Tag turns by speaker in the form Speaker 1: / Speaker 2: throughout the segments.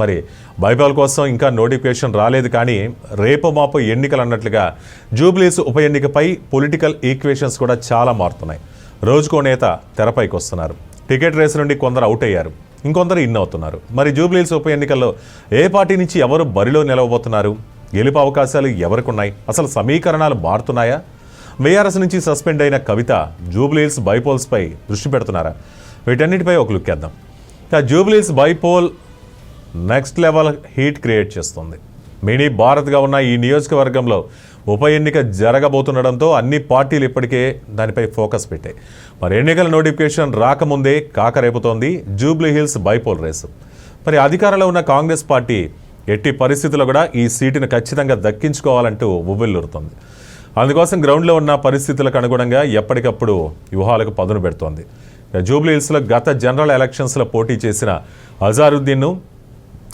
Speaker 1: మరి బైపాల్ కోసం ఇంకా నోటిఫికేషన్ రాలేదు కానీ రేపు మాపు ఎన్నికలు అన్నట్లుగా జూబ్లీస్ ఉప ఎన్నికపై పొలిటికల్ ఈక్వేషన్స్ కూడా చాలా మారుతున్నాయి. రోజుకో నేత తెరపైకి వస్తున్నారు. టికెట్ రేసు నుండి కొందరు అవుట్ అయ్యారు. ఇంకొందరు ఇన్ అవుతున్నారు. మరి జూబ్లీస్ ఉప ఎన్నికల్లో ఏ పార్టీ నుంచి ఎవరు బరిలో నిలవబోతున్నారు? గెలుపు అవకాశాలు ఎవరికున్నాయి? అసలు సమీకరణాలు మారుతున్నాయా? బీఆర్ఎస్ నుంచి సస్పెండ్ అయిన కవిత జూబ్లీల్స్ బైపోల్స్పై దృష్టి పెడుతున్నారా? వీటన్నిటిపై ఒక లుక్ వేద్దాం Jubilee Hills bypoll next level heat create చేస్తుంది. మినీ భారత్గా ఉన్న ఈ నియోజకవర్గంలో ఉప ఎన్నిక జరగబోతుండడంతో అన్ని పార్టీలు ఇప్పటికే దానిపై ఫోకస్ పెట్టాయి. మరి ఎన్నికల నోటిఫికేషన్ రాకముందే కాకరేపుతోంది జూబ్లీ హిల్స్ బైపోల్ రేసు. మరి అధికారంలో ఉన్న కాంగ్రెస్ పార్టీ ఎట్టి పరిస్థితుల్లో కూడా ఈ సీటును ఖచ్చితంగా దక్కించుకోవాలంటూ ఉవ్విల్లురుతోంది. అందుకోసం గ్రౌండ్లో ఉన్న పరిస్థితులకు అనుగుణంగా ఎప్పటికప్పుడు వ్యూహాలకు పదును పెడుతోంది. జూబ్లీ హిల్స్లో గత జనరల్ ఎలక్షన్స్లో పోటీ చేసిన అజారుద్దీన్ను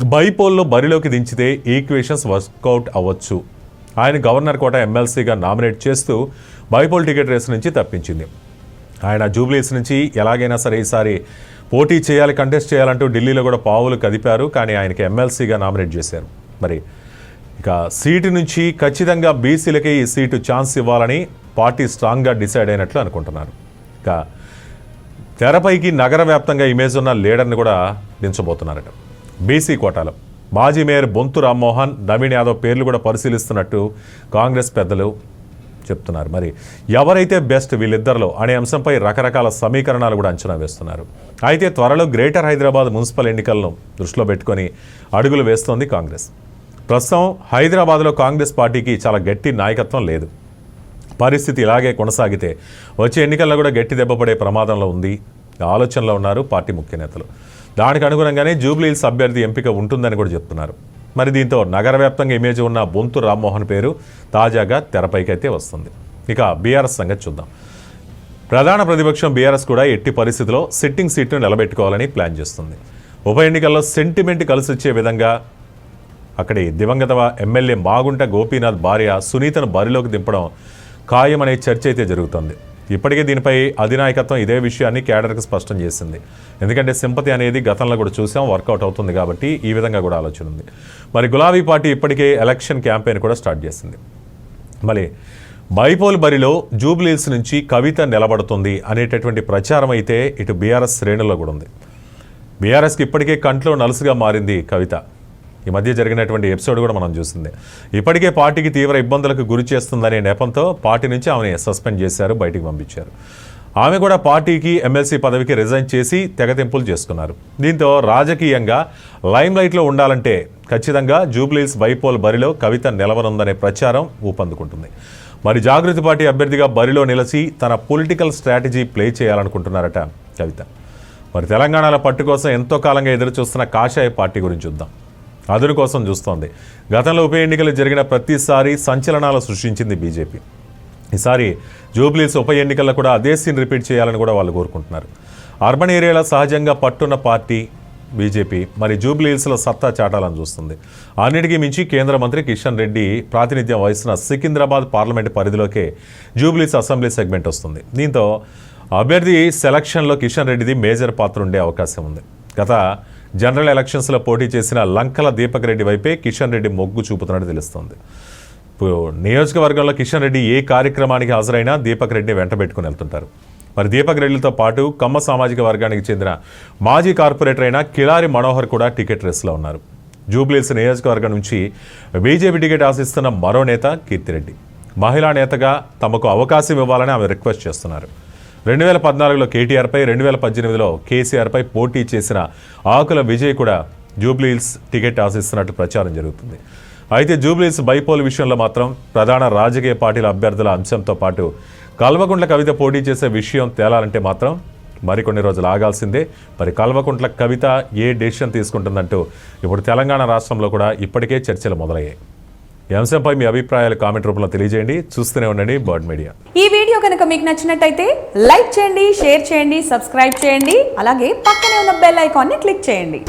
Speaker 1: బైపోల్లో బరిలోకి దించితే ఈక్వేషన్స్ వర్కౌట్ అవ్వచ్చు. ఆయన గవర్నర్ కోట ఎమ్మెల్సీగా నామినేట్ చేస్తూ బైపోల్ టికెట్ రేస్ నుంచి తప్పించింది. ఆయన జూబ్లీస్ నుంచి ఎలాగైనా సరే ఈసారి పోటీ చేయాలి కంటెస్ట్ చేయాలంటూ ఢిల్లీలో కూడా పావులు కదిపారు కానీ ఆయనకి ఎమ్మెల్సీగా నామినేట్ చేశారు. మరి ఇక సీటు నుంచి ఖచ్చితంగా బీసీలకే ఈ సీటు ఛాన్స్ ఇవ్వాలని పార్టీ స్ట్రాంగ్గా డిసైడ్ అయినట్లు అనుకుంటున్నారు. ఇక తెరపైకి నగర వ్యాప్తంగా ఇమేజ్ ఉన్న లీడర్ని కూడా దించబోతున్నారట. బీసీ కోటాలో. మాజీ మేయర్ బొంతు రామ్మోహన్ నవీన్ యాదవ్ పేర్లు కూడా పరిశీలిస్తున్నట్టు కాంగ్రెస్ పెద్దలు చెప్తున్నారు. మరి ఎవరైతే బెస్ట్ వీళ్ళిద్దరిలో అనే అంశంపై రకరకాల సమీకరణాలు కూడా అంచనా వేస్తున్నారు. అయితే త్వరలో గ్రేటర్ హైదరాబాద్ మున్సిపల్ ఎన్నికలను దృష్టిలో పెట్టుకొని అడుగులు వేస్తోంది కాంగ్రెస్. ప్రస్తుతం హైదరాబాద్లో కాంగ్రెస్ పార్టీకి చాలా గట్టి నాయకత్వం లేదు. పరిస్థితి ఇలాగే కొనసాగితే వచ్చే ఎన్నికల్లో కూడా గట్టి దెబ్బపడే ప్రమాదంలో ఉంది. ఆలోచనలో ఉన్నారు పార్టీ ముఖ్య నేతలు. దానికి అనుగుణంగానే జూబ్లీహిల్స్ అభ్యర్థి ఎంపిక ఉంటుందని కూడా చెప్తున్నారు. మరి దీంతో నగర వ్యాప్తంగా ఇమేజ్ ఉన్న బొంతు రామ్మోహన్ పేరు తాజాగా తెరపైకైతే వస్తుంది. ఇక బీఆర్ఎస్ సంగతి చూద్దాం. ప్రధాన ప్రతిపక్షం బీఆర్ఎస్ కూడా ఎట్టి పరిస్థితిలో సిట్టింగ్ సీట్ను నిలబెట్టుకోవాలని ప్లాన్ చేస్తుంది. ఉప ఎన్నికల్లో సెంటిమెంట్ కలిసి వచ్చే విధంగా అక్కడి దివంగత ఎమ్మెల్యే మాగుంట గోపీనాథ్ భార్య సునీతను బరిలోకి దింపడం ఖాయమనే చర్చ అయితే జరుగుతోంది. ఇప్పటికే దీనిపై అధినాయకత్వం ఇదే విషయాన్ని క్యాడర్కి స్పష్టం చేసింది. ఎందుకంటే సింపతి అనేది గతంలో కూడా చూసాం వర్కౌట్ అవుతుంది కాబట్టి ఈ విధంగా కూడా ఆలోచన ఉంది. మరి గులాబీ పార్టీ ఇప్పటికే ఎలక్షన్ క్యాంపెయిన్ కూడా స్టార్ట్ చేసింది. మరి బైపోల్ బరిలో జూబ్లీల్స్ నుంచి కవిత నిలబడుతుంది అనేటటువంటి ప్రచారం అయితే ఇటు బీఆర్ఎస్ శ్రేణుల్లో కూడా ఉంది. బీఆర్ఎస్కి ఇప్పటికే కంట్లో నలుసుగా మారింది కవిత. ఈ మధ్య జరిగినటువంటి ఎపిసోడ్ కూడా మనం చూసింది. ఇప్పటికే పార్టీకి తీవ్ర ఇబ్బందులకు గురి చేస్తుందనే నెపంతో పార్టీ నుంచి ఆమెను సస్పెండ్ చేశారు బయటికి పంపించారు. ఆమె కూడా పార్టీకి ఎమ్మెల్సీ పదవికి రిజైన్ చేసి తెగతింపులు చేసుకున్నారు. దీంతో రాజకీయంగా లైమ్ లైట్లో ఉండాలంటే ఖచ్చితంగా జూబ్లీస్ బైపోల్ బరిలో కవిత నిలవనుందనే ప్రచారం ఊపందుకుంటుంది. మరి జాగృతి పార్టీ అభ్యర్థిగా బరిలో నిలిచి తన పొలిటికల్ స్ట్రాటజీ ప్లే చేయాలనుకుంటున్నారట కవిత. మరి తెలంగాణలో పట్టు కోసం ఎంతో కాలంగా ఎదురు చూస్తున్న కాషాయ పార్టీ గురించి చూద్దాం. అదును కోసం చూస్తోంది. గతంలో ఉప ఎన్నికలు జరిగిన ప్రతిసారి సంచలనాలు సృష్టించింది బీజేపీ. ఈసారి జూబ్లీస్ ఉప ఎన్నికల్లో కూడా అదే సీన్ రిపీట్ చేయాలని కూడా వాళ్ళు కోరుకుంటున్నారు. అర్బన్ ఏరియాలో సహజంగా పట్టున్న పార్టీ బీజేపీ మరి జూబ్లీహిల్స్లో సత్తా చాటాలని చూస్తుంది. అన్నిటికీ మించి కేంద్ర మంత్రి కిషన్ రెడ్డి ప్రాతినిధ్యం వహిస్తున్న సికింద్రాబాద్ పార్లమెంట్ పరిధిలోకే జూబ్లీస్ అసెంబ్లీ సెగ్మెంట్ వస్తుంది. దీంతో అభ్యర్థి సెలక్షన్లో కిషన్ రెడ్డిది మేజర్ పాత్ర ఉండే అవకాశం ఉంది. గత జనరల్ ఎలక్షన్స్లో పోటీ చేసిన లంకల దీపక్ రెడ్డి వైపే కిషన్ రెడ్డి మొగ్గు చూపుతున్నట్టు తెలుస్తోంది. ఇప్పుడు నియోజకవర్గంలో కిషన్ రెడ్డి ఏ కార్యక్రమానికి హాజరైనా దీపక్ రెడ్డిని వెంటబెట్టుకుని వెళ్తుంటారు. మరి దీపక్ రెడ్డిలతో పాటు కమ్మ సామాజిక వర్గానికి చెందిన మాజీ కార్పొరేటర్ అయిన కిలారి మనోహర్ కూడా టికెట్ రేస్లో ఉన్నారు. జూబ్లీస్ నియోజకవర్గం నుంచి బీజేపీ టికెట్ ఆశిస్తున్న మరో నేత కీర్తిరెడ్డి. మహిళా నేతగా తమకు అవకాశం ఇవ్వాలని ఆమె రిక్వెస్ట్ చేస్తున్నారు. రెండు వేల పద్నాలుగులో కేటీఆర్పై రెండు వేల పద్దెనిమిదిలో కేసీఆర్పై పోటీ చేసిన ఆకుల విజయ్ కూడా జూబ్లీహిల్స్ టికెట్ ఆశిస్తున్నట్టు ప్రచారం జరుగుతుంది. అయితే జూబ్లీహిల్స్ బైపోల్ విషయంలో మాత్రం ప్రధాన రాజకీయ పార్టీల అభ్యర్థుల అంశంతో పాటు కల్వకుంట్ల కవిత పోటీ చేసే విషయం తేలాలంటే మాత్రం మరికొన్ని రోజులు ఆగాల్సిందే. మరి కల్వకుంట్ల కవిత ఏ డెసిషన్ తీసుకుంటుందంటూ ఇప్పుడు తెలంగాణ రాష్ట్రంలో కూడా ఇప్పటికే చర్చలు మొదలయ్యాయి. ఈ అంశంపై మీ అభిప్రాయాలు కామెంట్ రూపంలో తెలియజేయండి. చూస్తూనే ఉండండి బర్డ్ మీడియా.
Speaker 2: ఈ వీడియో కనుక మీకు నచ్చినట్టయితే లైక్ చేయండి షేర్ చేయండి సబ్స్క్రైబ్ చేయండి అలాగే పక్కనే ఉన్న బెల్ ఐకాన్ని క్లిక్ చేయండి.